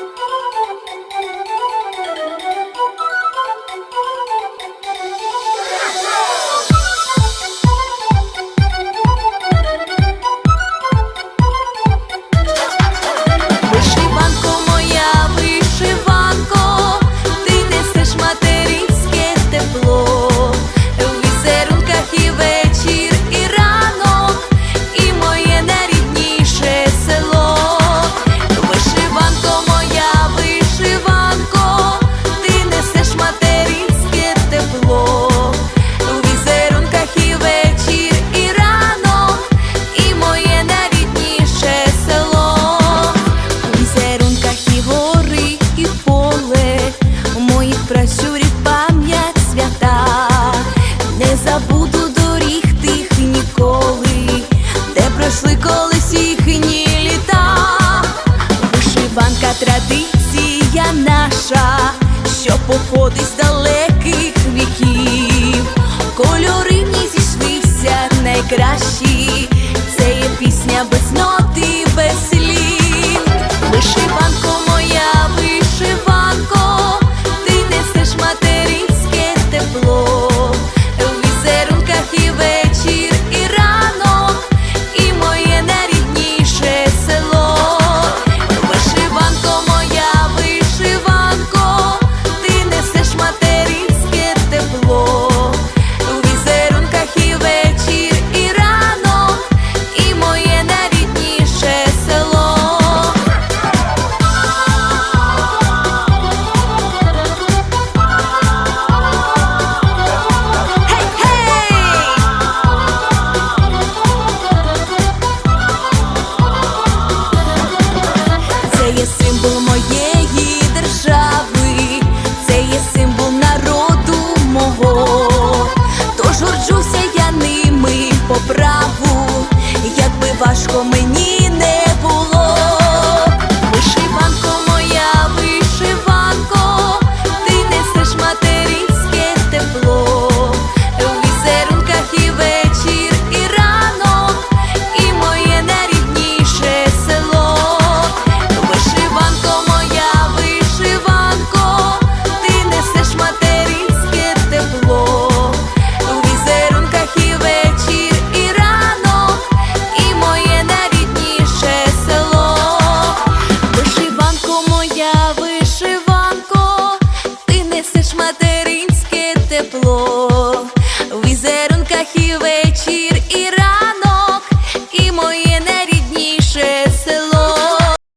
Música пройшли колись їхні літа, вишиванка традиція наша, що походить з далеких віків, кольори в ній зійшлися найкращі, це є пісня без ночі. cheer.